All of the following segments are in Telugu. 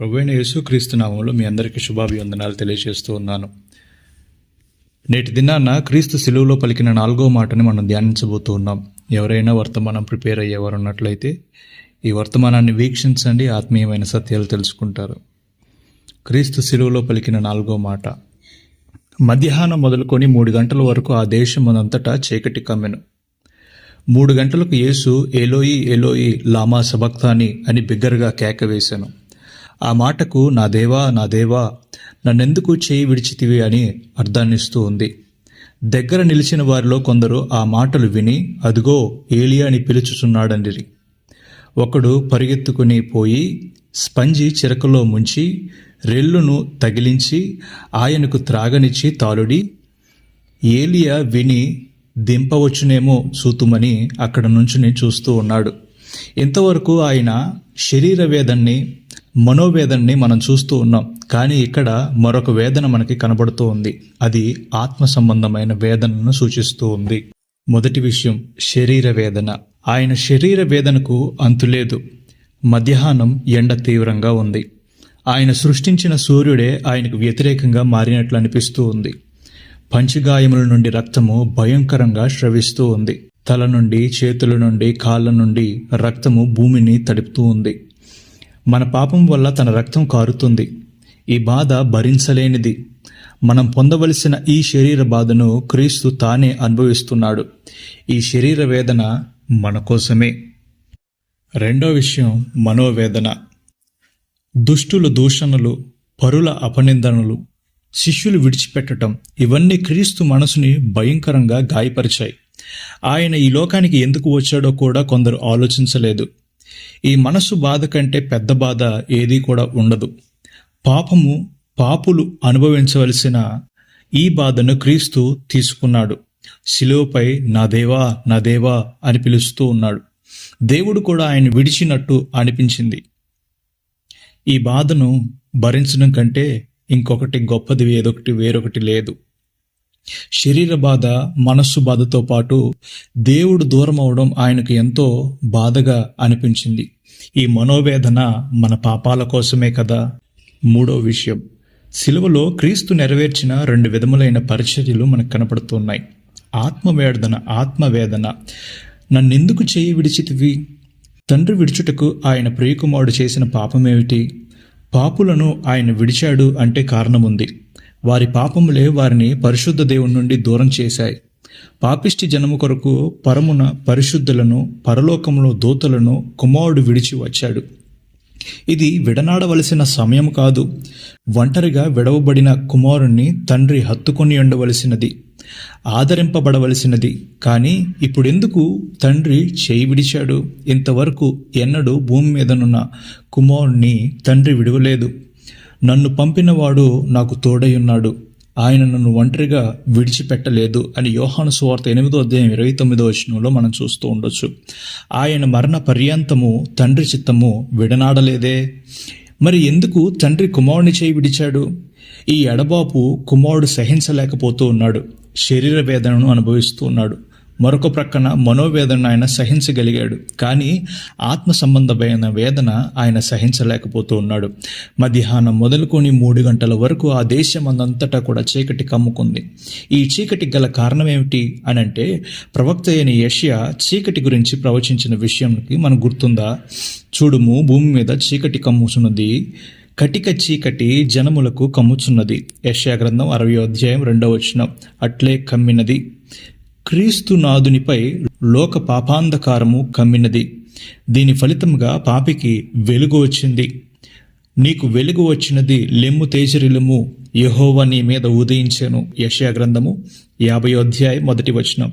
ప్రభువైన యేసుక్రీస్తు నామంలో మీ అందరికీ శుభాభివందనాలు తెలియజేస్తూ ఉన్నాను. నేటి దినాన క్రీస్తు సిలువలో పలికిన నాలుగో మాటని మనం ధ్యానించబోతూ ఉన్నాం. ఎవరైనా వర్తమానం ప్రిపేర్ అయ్యేవారు ఉన్నట్లయితే ఈ వర్తమానాన్ని వీక్షించండి ఆత్మీయమైన సత్యాలు తెలుసుకుంటారు. క్రీస్తు సిలువలో పలికిన నాలుగో మాట మధ్యాహ్నం మొదలుకొని మూడు గంటల వరకు ఆ దేశం దేశమునంతటా చీకటి కమ్మెను. మూడు గంటలకు యేసు ఏలోయి ఏలోయి లామా సబక్తాని అని బిగ్గరగా కేక వేశాను. ఆ మాటకు నా దేవా నా దేవా నన్నెందుకు చేయి విడిచితివి అని అర్థాన్నిస్తూ ఉంది. దగ్గర నిలిచిన వారిలో కొందరు ఆ మాటలు విని అదిగో ఏలియా అని పిలుచుచున్నాడండిరి. ఒకడు పరిగెత్తుకుని పోయి స్పంజి చిరకలో ముంచి రెల్లును తగిలించి ఆయనకు త్రాగనిచ్చి తాలుడి ఏలియా విని దింపవచ్చునేమో సూతుమని అక్కడ నుంచుని చూస్తూ ఉన్నాడు. ఇంతవరకు ఆయన శరీర వేదన్ని మనోవేదనని మనం చూస్తూ ఉన్నాం. కానీ ఇక్కడ మరొక వేదన మనకి కనబడుతూ ఉంది. అది ఆత్మ సంబంధమైన వేదనను సూచిస్తూ ఉంది. మొదటి విషయం శరీర వేదన. ఆయన శరీర వేదనకు అంతులేదు మధ్యాహ్నం ఎండ తీవ్రంగా ఉంది. ఆయన సృష్టించిన సూర్యుడే ఆయనకు వ్యతిరేకంగా మారినట్లు అనిపిస్తూ ఉంది. పంచగాయముల నుండి రక్తము భయంకరంగా స్రవిస్తూ ఉంది. తల నుండి చేతుల నుండి కాళ్ళ నుండి రక్తము భూమిని తడుపుతూ ఉంది. మన పాపం వల్ల తన రక్తం కారుతుంది. ఈ బాధ భరించలేనిది. మనం పొందవలసిన ఈ శరీర బాధను క్రీస్తు తానే అనుభవిస్తున్నాడు. ఈ శరీర వేదన మన కోసమే. రెండో విషయం మనోవేదన. దుష్టుల దూషణలు పరుల అపనిందనలు శిష్యులు విడిచిపెట్టటం ఇవన్నీ క్రీస్తు మనసుని భయంకరంగా గాయపరిచాయి. ఆయన ఈ లోకానికి ఎందుకు వచ్చాడో కూడా కొందరు ఆలోచించలేదు. ఈ మనసు బాధ కంటే పెద్ద బాధ ఏదీ కూడా ఉండదు. పాపము పాపులు అనుభవించవలసిన ఈ బాధను క్రీస్తు తీసుకున్నాడు. శిలువపై నా దేవా నా దేవా అని పిలుస్తూ ఉన్నాడు. దేవుడు కూడా ఆయన విడిచినట్టు అనిపించింది. ఈ బాధను భరించడం కంటే ఇంకొకటి గొప్పది ఏదొకటి వేరొకటి లేదు. శరీర బాధ మనస్సు బాధతో పాటు దేవుడు దూరం అవడం ఆయనకు ఎంతో బాధగా అనిపించింది. ఈ మనోవేదన మన పాపాల కోసమే కదా? మూడో విషయం. సిలువలో క్రీస్తు నెరవేర్చిన రెండు విధములైన పరిచర్యలు మనకు కనపడుతున్నాయి. ఆత్మవేదన ఆత్మవేదన. నన్నెందుకు చేయి విడిచితివి? తండ్రి విడుచుటకు ఆయన ప్రియకుమారుడు చేసిన పాపమేమిటి? పాపులను ఆయన విడిచాడు అంటే కారణముంది. వారి పాపములే వారిని పరిశుద్ధ దేవుని నుండి దూరం చేశాయి. పాపిష్టి జనము కొరకు పరమున పరిశుద్ధులను పరలోకంలో దూతలను కుమారుడు విడిచి వచ్చాడు. ఇది విడనాడవలసిన సమయం కాదు. ఒంటరిగా విడవబడిన కుమారుణ్ణి తండ్రి హత్తుకొని ఉండవలసినది ఆదరింపబడవలసినది. కానీ ఇప్పుడెందుకు తండ్రి చేయి విడిచాడు? ఇంతవరకు ఎన్నడూ భూమి మీదనున్న కుమారుణ్ణి తండ్రి విడవలేదు. నన్ను పంపినవాడు నాకు తోడయ్యున్నాడు ఆయన నన్ను ఒంటరిగా విడిచిపెట్టలేదు అని యోహాను సువార్త ఎనిమిదో అధ్యాయం ఇరవై తొమ్మిదో వచనంలో మనం చూస్తూ ఉండొచ్చు. ఆయన మరణ పర్యంతము తండ్రి చిత్తము విడనాడలేదే. మరి ఎందుకు తండ్రి కుమారుని చేయి విడిచాడు? ఈ ఎడబాపు కుమారుడు సహించలేకపోతూ ఉన్నాడు. శరీర వేదనను అనుభవిస్తూ ఉన్నాడు. మరొక ప్రక్కన మనోవేదన ఆయన సహించగలిగాడు కానీ ఆత్మ సంబంధమైన వేదన ఆయన సహించలేకపోతూ ఉన్నాడు. మధ్యాహ్నం మొదలుకొని మూడు గంటల వరకు ఆ దేశమందంతటా కూడా చీకటి కమ్ముకుంది. ఈ చీకటి గల కారణం ఏమిటి అని అంటే ప్రవక్త అయిన యష్యా చీకటి గురించి ప్రవచించిన విషయంకి మనకు గుర్తుందా? చూడుము భూమి మీద చీకటి కమ్ముచున్నది కటిక చీకటి జనములకు కమ్ముచున్నది. యష్యా గ్రంథం అరవై అధ్యాయం రెండవ వచనం. అట్లే కమ్మినది. క్రీస్తునాథునిపై లోక పాపాంధకారము కమ్మినది. దీని ఫలితంగా పాపికి వెలుగు వచ్చింది. నీకు వెలుగు వచ్చినది లెమ్ము తేజరిలము యహోవ నీ మీద ఉదయించాను. యశా గ్రంథము యాభై అధ్యాయం మొదటి వచనం.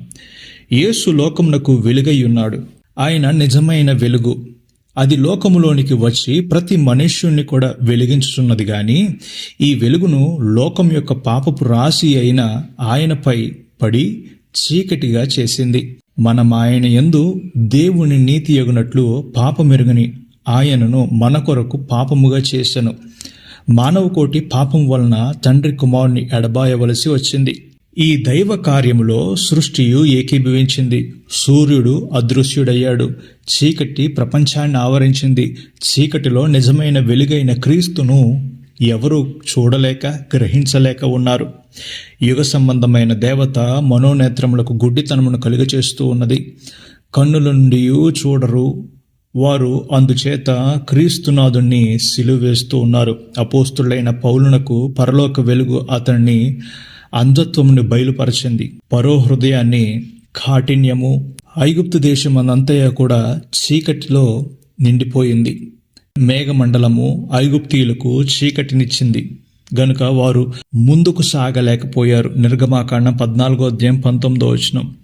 యేసు లోకమునకు వెలుగై ఉన్నాడు. ఆయన నిజమైన వెలుగు. అది లోకములోనికి వచ్చి ప్రతి మనుష్యుణ్ణి కూడా వెలిగించుతున్నది కానీ ఈ వెలుగును లోకం యొక్క పాపపు రాశి అయిన ఆయనపై పడి చీకటిగా చేసింది. మనం ఆయన ఎందు దేవుని నీతి ఎగునట్లు పాపమెరుగని ఆయనను మన కొరకు పాపముగా చేశాను మానవ కోటి పాపం వలన తండ్రి కుమారుని ఎడబాయవలసి వచ్చింది. ఈ దైవ కార్యములో సృష్టియు ఏకీభవించింది. సూర్యుడు అదృశ్యుడయ్యాడు. చీకటి ప్రపంచాన్ని ఆవరించింది. చీకటిలో నిజమైన వెలుగైన క్రీస్తును ఎవరు చూడలేక గ్రహించలేక ఉన్నారు. యుగ సంబంధమైన దేవత మనోనేత్రములకు గుడ్డితనమును కలుగచేస్తూ ఉన్నది. కన్నుల నుండి చూడరు. వారు అందుచేత క్రీస్తునాథుణ్ణి సిలువేస్తూ ఉన్నారు. అపోస్తులైన పౌలునకు పరలోక వెలుగు అతన్ని అంధత్వమును బయలుపరచింది. పరో హృదయాన్ని కాఠిన్యము ఐగుప్తు దేశం అనంతయ్య కూడా చీకటిలో నిండిపోయింది. మేఘమండలము ఐగుప్తీయులకు చీకటినిచ్చింది. గనుక వారు ముందుకు సాగలేకపోయారు. నిర్గమాకాండం పద్నాలుగో అధ్యాయం పంతొమ్మిదో వచనం.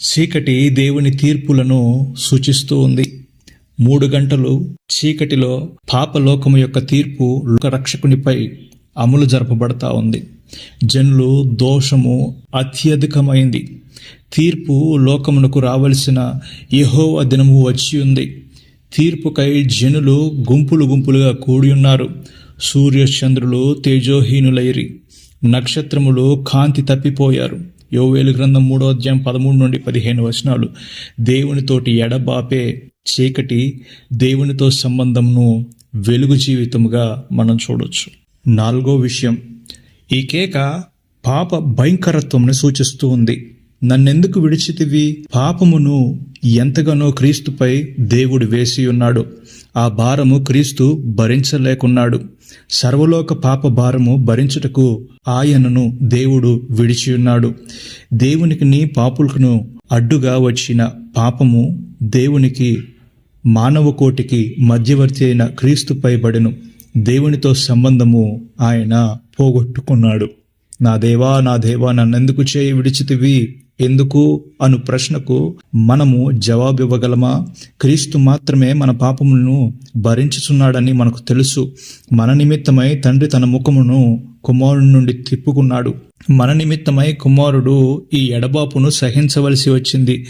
చీకటి దేవుని తీర్పులను సూచిస్తూ ఉంది. మూడు గంటలు చీకటిలో పాపలోకము యొక్క తీర్పు రక్షకునిపై అమలు జరపబడతా ఉంది. జనులు దోషము అత్యధికమైంది. తీర్పు లోకమునకు రావలసిన యహోవ దినము వచ్చి ఉంది. తీర్పుకై జనులు గుంపులు గుంపులుగా కూడి ఉన్నారు సూర్యచంద్రులు తేజోహీనులైరి. నక్షత్రములు కాంతి తప్పిపోయారు. యోవేలు గ్రంథం మూడో అధ్యాయం పదమూడు నుండి పదిహేను వచనాలు. దేవునితోటి ఎడబాపే చీకటి దేవునితో సంబంధంను వెలుగు జీవితముగా మనం చూడొచ్చు. నాలుగో విషయం. ఈ కేక పాప భయంకరత్వంని సూచిస్తూ ఉంది. నన్నెందుకు విడిచితివి? పాపమును ఎంతగానో క్రీస్తుపై దేవుడు వేసి ఉన్నాడు. ఆ భారము క్రీస్తు భరించలేకున్నాడు. సర్వలోక పాప భారము భరించుటకు ఆయనను దేవుడు విడిచి ఉన్నాడు. దేవునికి నీ పాపులకును అడ్డుగా వచ్చిన పాపము దేవునికి మానవ కోటికి మధ్యవర్తి అయిన క్రీస్తుపై బడెను దేవునితో సంబంధము ఆయన పోగొట్టుకున్నాడు. నా దేవా నా దేవా నన్నెందుకు చేయి విడిచితివి? ఎందుకు అను ప్రశ్నకు మనము జవాబు ఇవ్వగలమా క్రీస్తు మాత్రమే మన పాపములను భరించుచున్నాడని మనకు తెలుసు. మన నిమిత్తమై తండ్రి తన ముఖమును కుమారుడి నుండి తిప్పుకున్నాడు. మన నిమిత్తమై కుమారుడు ఈ ఎడబాపును సహించవలసి వచ్చింది.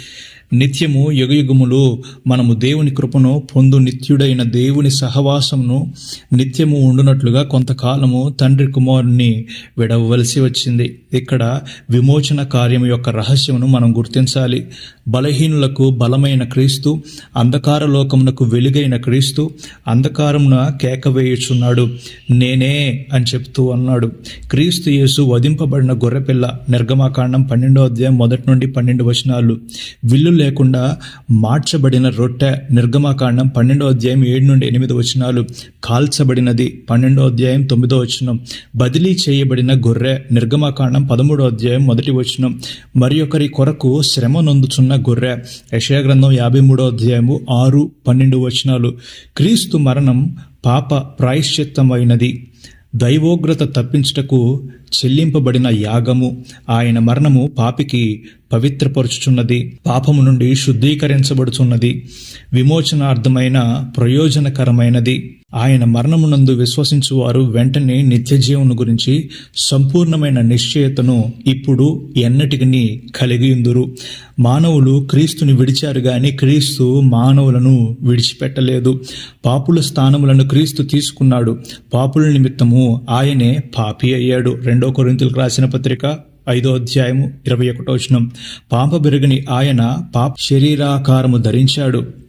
నిత్యము యుగయుగములు మనము దేవుని కృపను పొందు నిత్యుడైన దేవుని సహవాసమును నిత్యము ఉండునట్లుగా కొంతకాలము తండ్రి కుమారుని విడవలసి వచ్చింది. ఇక్కడ విమోచన కార్యం యొక్క రహస్యమును మనం గుర్తించాలి. బలహీనులకు బలమైన క్రీస్తు అంధకార లోకమునకు వెలుగైన క్రీస్తు అంధకారమున కేకవేయుచున్నాడు నేనే అని చెప్తూ అన్నాడు. క్రీస్తు యేసు వధింపబడిన గొర్రెపిల్ల నిర్గమాకాండం పన్నెండో అధ్యాయం మొదటి నుండి పన్నెండు వచనాలు. విల్లు లేకుండా మార్చబడిన రొట్టె నిర్గమాకాండం పన్నెండో అధ్యాయం ఏడు నుండి ఎనిమిది వచనాలు. కాల్చబడినది పన్నెండో అధ్యాయం తొమ్మిదో వచనం. బదిలీ చేయబడిన గొర్రె నిర్గమాకాండం పదమూడో అధ్యాయం మొదటి వచనం. మరి ఒకరి కొరకు శ్రమ నొందుచున్న గొర్రె యెషయా గ్రంథం యాభై మూడో అధ్యాయము ఆరు పన్నెండు వచనాలు. క్రీస్తు మరణం పాప ప్రాయశ్చిత్తమైనది. దైవోగ్రత తప్పించుటకు చెల్లింపబడిన యాగము. ఆయన మరణము పాపికి పవిత్రపరుచుచున్నది పాపము నుండి శుద్ధీకరించబడుచున్నది. విమోచనార్థమైన ప్రయోజనకరమైనది. ఆయన మరణమునందు విశ్వసించువారు వెంటనే నిత్యజీవను గురించి సంపూర్ణమైన నిశ్చయతను ఇప్పుడు ఎన్నటికని కలిగి ఉందురు. మానవులు క్రీస్తుని విడిచారు గాని క్రీస్తు మానవులను విడిచిపెట్టలేదు. పాపుల స్థానములను క్రీస్తు తీసుకున్నాడు. పాపుల నిమిత్తము ఆయనే పాపి అయ్యాడు. రెండో కొరింతలకు రాసిన పత్రిక ఐదో అధ్యాయము ఇరవై ఒకటో వచనం. పాప బెరగని ఆయన పాప శరీరాకారము ధరించాడు.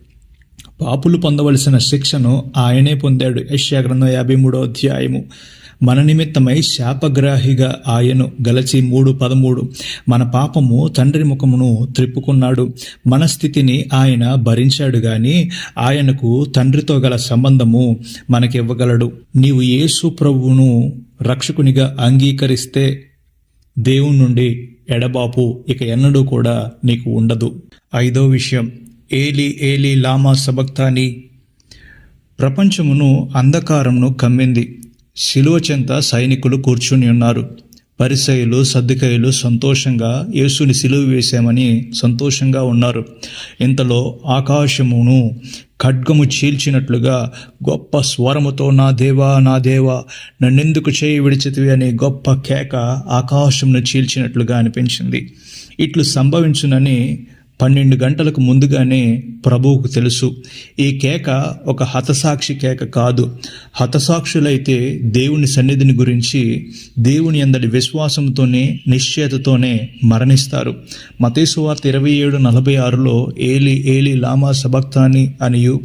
పాపులు పొందవలసిన శిక్షను ఆయనే పొందాడు. యశ్యాగ్రంథం యాభై మూడో అధ్యాయము. మన నిమిత్తమై శాపగ్రాహిగా ఆయను గలచి మూడు పదమూడు. మన పాపము తండ్రి ముఖమును త్రిప్పుకున్నాడు. మన స్థితిని ఆయన భరించాడు గాని ఆయనకు తండ్రితో గల సంబంధము మనకివ్వగలడు. నీవు యేసు ప్రభువును రక్షకునిగా అంగీకరిస్తే దేవుని నుండి ఎడబాపు ఇక ఎన్నడూ కూడా నీకు ఉండదు. ఐదో విషయం. ఏలి ఏలి లామా సబక్తాని ప్రపంచమును అంధకారంను కమ్మింది. శిలువ చెంత సైనికులు కూర్చుని ఉన్నారు. పరిసయులు సర్దికయులు సంతోషంగా యేసుని సిలువ వేశామని సంతోషంగా ఉన్నారు. ఇంతలో ఆకాశమును ఖడ్గము చీల్చినట్లుగా గొప్ప స్వరముతో నా దేవా నా దేవా నన్నెందుకు చేయి విడిచితివి? అనే గొప్ప కేక ఆకాశమును చీల్చినట్లుగా అనిపించింది. ఇట్లు సంభవించునని పన్నెండు గంటలకు ముందుగానే ప్రభువుకు తెలుసు. ఈ కేక ఒక హతసాక్షి కేక కాదు. హతసాక్షులైతే దేవుని సన్నిధిని గురించి దేవుని అందరి విశ్వాసంతోనే నిశ్చేతతోనే మరణిస్తారు. మతేసు వార్త ఇరవై ఏడు నలభై ఆరులో ఏలి ఏలి లామా సబక్తాని అనియు.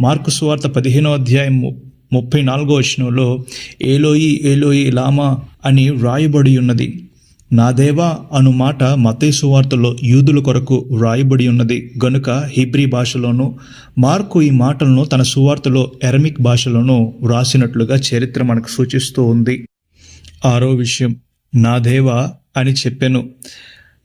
మార్కు సువార్త పదిహేనో అధ్యాయం ముప్పై నాలుగో వచనంలో ఏలోయి ఏలోయి లామా అని వ్రాయబడి ఉన్నది. నా దేవా అను మాట మతేసు వార్తలో యూదుల కొరకు వ్రాయబడి ఉన్నది. గనుక హిబ్రీ భాషలోనూ మార్కు ఈ మాటలను తన సువార్తలో ఎరమిక్ భాషలోనూ వ్రాసినట్లుగా చరిత్ర మనకు సూచిస్తూ ఉంది. ఆరో విషయం నా దేవా అని చెప్పాను.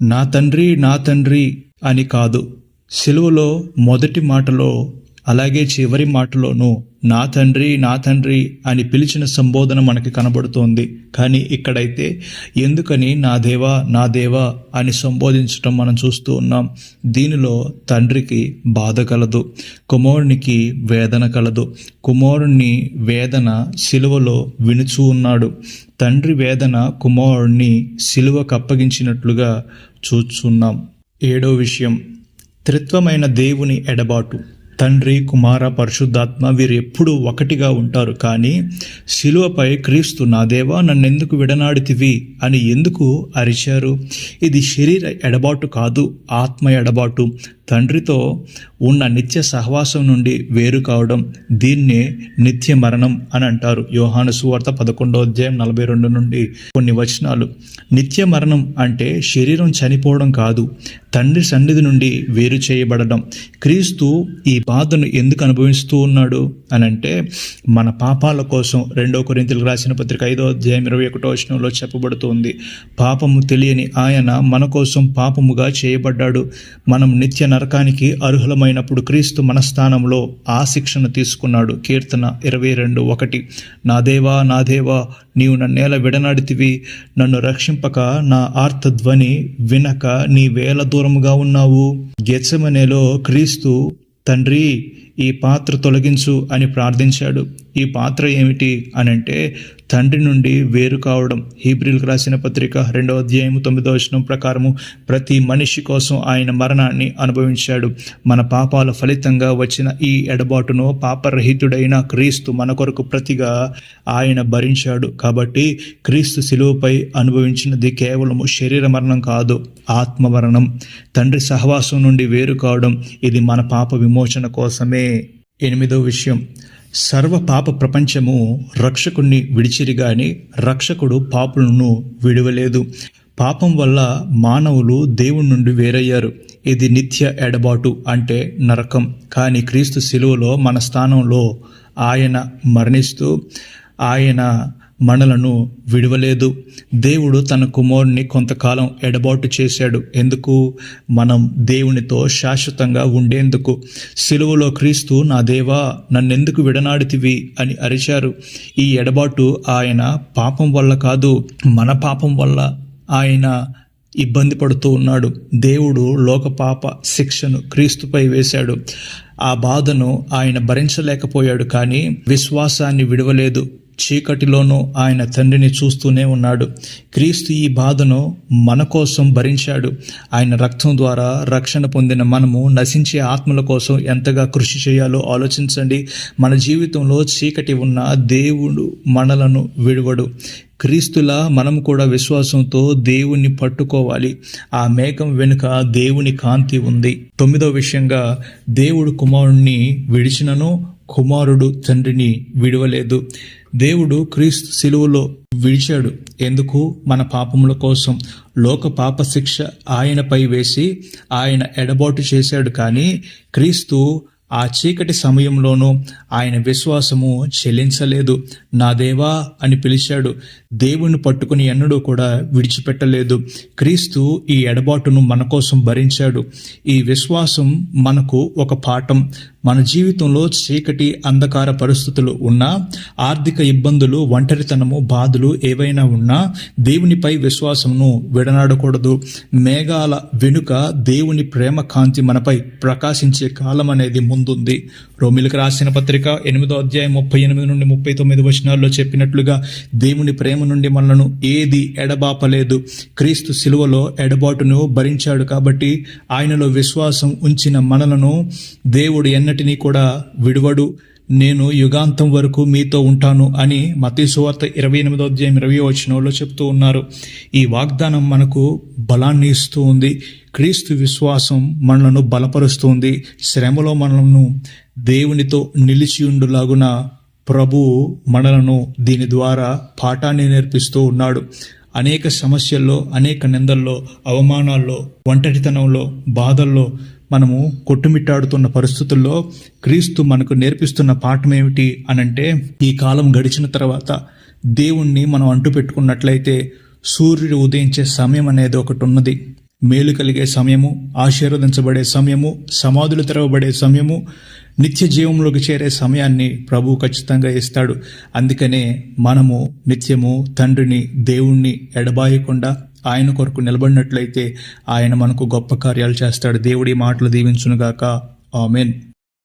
నా తండ్రి నా తండ్రి అని కాదు. సిలువలో మొదటి మాటలో అలాగే చివరి మాటలోనూ నా తండ్రి నా తండ్రి అని పిలిచిన సంబోధన మనకి కనబడుతోంది. కానీ ఇక్కడైతే ఎందుకని నా దేవా నా దేవా అని సంబోధించటం మనం చూస్తూ ఉన్నాం. దీనిలో తండ్రికి బాధ కలదు కుమారునికి వేదన కలదు. కుమారుణ్ణి వేదన సిలువలో వినుచూ ఉన్నాడు. తండ్రి వేదన కుమారుణ్ణి సిలువకు అప్పగించినట్లుగా చూస్తున్నాం ఏడో విషయం త్రిత్వమైన దేవుని ఎడబాటు. తండ్రి కుమార పరిశుద్ధాత్మ వీరు ఎప్పుడూ ఒకటిగా ఉంటారు. కానీ శిలువపై క్రీస్తు నా దేవా నన్నెందుకు విడనాడితివి అని ఎందుకు అరిచారు? ఇది శరీర ఎడబాటు కాదు ఆత్మ ఎడబాటు. తండ్రితో ఉన్న నిత్య సహవాసం నుండి వేరు కావడం దీన్నే నిత్య మరణం అని అంటారు. యోహాను సువార్త పదకొండో అధ్యాయం నలభై రెండు నుండి కొన్ని వచనాలు. నిత్య మరణం అంటే శరీరం చనిపోవడం కాదు తండ్రి సన్నిధి నుండి వేరు చేయబడడం. క్రీస్తు ఈ బాధను ఎందుకు అనుభవిస్తూ ఉన్నాడు? అని అంటే మన పాపాల కోసం రెండో కొరింతలకు రాసిన పత్రిక ఐదో అధ్యాయం ఇరవై ఒకటో వచనంలో చెప్పబడుతుంది. పాపము తెలియని ఆయన మన కోసం పాపముగా చేయబడ్డాడు. మనం నిత్య నరకానికి అర్హులమైనప్పుడు క్రీస్తు మన స్థానంలో ఆ శిక్షను తీసుకున్నాడు. కీర్తన ఇరవై రెండు ఒకటి. నా దేవా నా దేవా నీవు నన్నేల విడనాడితివి. నన్ను రక్షింపక నా ఆర్తధ్వని వినక నీ వేల దూరముగా ఉన్నావు. గెచ్చమనేలో క్రీస్తు తండ్రి ఈ పాత్ర తొలగించు అని ప్రార్థించాడు. ఈ పాత్ర ఏమిటి అని అంటే తండ్రి నుండి వేరు కావడం. హీబ్రిల్కి రాసిన పత్రిక రెండవ అధ్యాయం తొమ్మిదో వచనం ప్రకారము ప్రతి మనిషి కోసం ఆయన మరణాన్ని అనుభవించాడు. మన పాపాల ఫలితంగా వచ్చిన ఈ ఎడబాటును పాపరహితుడైన క్రీస్తు మన కొరకు ప్రతిగా ఆయన భరించాడు. కాబట్టి క్రీస్తు శిలువపై అనుభవించినది కేవలము శరీర మరణం కాదు ఆత్మ మరణం. తండ్రి సహవాసం నుండి వేరు కావడం. ఇది మన పాప విమోచన కోసమే ఎనిమిదో విషయం. సర్వ పాప ప్రపంచము రక్షకుణ్ణి విడిచిరి గాని రక్షకుడు పాపులను విడవలేదు. పాపం వల్ల మానవులు దేవుని నుండి వేరయ్యారు. ఇది నిత్య ఎడబాటు అంటే నరకం. కానీ క్రీస్తు శిలువలో మన స్థానంలో ఆయన మరణిస్తూ ఆయన మనలను విడవలేదు. దేవుడు తన కుమారుని కొంతకాలం ఎడబాటు చేశాడు. ఎందుకు? మనం దేవునితో శాశ్వతంగా ఉండేందుకు. సిలువలో క్రీస్తు నా దేవా నన్నెందుకు విడనాడితివి? అని అరిచారు. ఈ ఎడబాటు ఆయన పాపం వల్ల కాదు మన పాపం వల్ల ఆయన ఇబ్బంది పడుతూ ఉన్నాడు. దేవుడు లోక పాప శిక్షను క్రీస్తుపై వేశాడు. ఆ బాధను ఆయన భరించలేకపోయాడు కానీ విశ్వాసాన్ని విడవలేదు. చీకటిలోనూ ఆయన తండ్రిని చూస్తూనే ఉన్నాడు. క్రీస్తు ఈ బాధను మన కోసం భరించాడు. ఆయన రక్తం ద్వారా రక్షణ పొందిన మనము నశించే ఆత్మల కోసం ఎంతగా కృషి చేయాలో ఆలోచించండి. మన జీవితంలో చీకటి ఉన్న దేవుడు మనలను విడువడు. క్రీస్తులా మనం కూడా విశ్వాసంతో దేవుణ్ణి పట్టుకోవాలి. ఆ మేఘం వెనుక దేవుని కాంతి ఉంది. తొమ్మిదో విషయంగా దేవుడు కుమారుణ్ణి విడిచినను కుమారుడు తండ్రిని విడవలేదు. దేవుడు క్రీస్తు శిలువలో విడిచాడు. ఎందుకు? మన పాపముల కోసం. లోక పాప శిక్ష ఆయనపై వేసి ఆయన ఎడబాటు చేశాడు కానీ క్రీస్తు ఆ చీకటి సమయంలోనూ ఆయన విశ్వాసము చెల్లించలేదు. నా దేవా అని పిలిచాడు. దేవుని పట్టుకుని ఎన్నడూ కూడా విడిచిపెట్టలేదు. క్రీస్తు ఈ ఎడబాటును మన కోసం భరించాడు. ఈ విశ్వాసం మనకు ఒక పాఠం. మన జీవితంలో చీకటి అంధకార పరిస్థితులు ఉన్నా ఆర్థిక ఇబ్బందులు ఒంటరితనము బాధలు ఏవైనా ఉన్నా దేవునిపై విశ్వాసమును విడనాడకూడదు. మేఘాల వెనుక దేవుని ప్రేమ కాంతి మనపై ప్రకాశించే కాలం అనేది ముందుంది. రోమిలకు రాసిన పత్రిక ఎనిమిదో అధ్యాయం ముప్పై ఎనిమిది నుండి ముప్పై తొమ్మిది వచనాల్లో చెప్పినట్లుగా దేవుని ప్రేమ నుండి మనలను ఏది ఎడబాపలేదు. క్రీస్తు శిలువలో ఎడబాటును భరించాడు కాబట్టి ఆయనలో విశ్వాసం ఉంచిన మనలను దేవుడు ఎన్నటినీ కూడా విడువడు. నేను యుగాంతం వరకు మీతో ఉంటాను అని మతీసువార్త ఇరవై ఎనిమిదో అధ్యాయం ఇరవై వచనంలో చెప్తూ ఉన్నారు. ఈ వాగ్దానం మనకు బలాన్ని ఇస్తూ ఉంది. క్రీస్తు విశ్వాసం మనలను బలపరుస్తుంది శ్రమలో మనలను దేవునితో నిలిచి ఉండులాగున ప్రభువు మనలను దీని ద్వారా పాఠాన్ని నేర్పిస్తూ ఉన్నాడు. అనేక సమస్యల్లో అనేక నిందల్లో అవమానాల్లో ఒంటరితనంలో బాధల్లో మనము కొట్టుమిట్టాడుతున్న పరిస్థితుల్లో క్రీస్తు మనకు నేర్పిస్తున్న పాఠం ఏమిటి అనంటే ఈ కాలం గడిచిన తర్వాత దేవుణ్ణి మనం అంటు పెట్టుకున్నట్లయితే సూర్యుడు ఉదయించే సమయం అనేది ఒకటి ఉన్నది. మేలు కలిగే సమయము ఆశీర్వదించబడే సమయము సమాధులు తెరవబడే సమయము నిత్య జీవంలోకి చేరే సమయాన్ని ప్రభు ఖచ్చితంగా ఇస్తాడు. అందుకనే మనము నిత్యము తండ్రిని దేవుణ్ణి ఎడబాయకుండా ఆయన కొరకు నిలబడినట్లయితే ఆయన మనకు గొప్ప కార్యాలు చేస్తాడు. దేవుడి మాటలు దీవించునుగాక. ఆమెన్.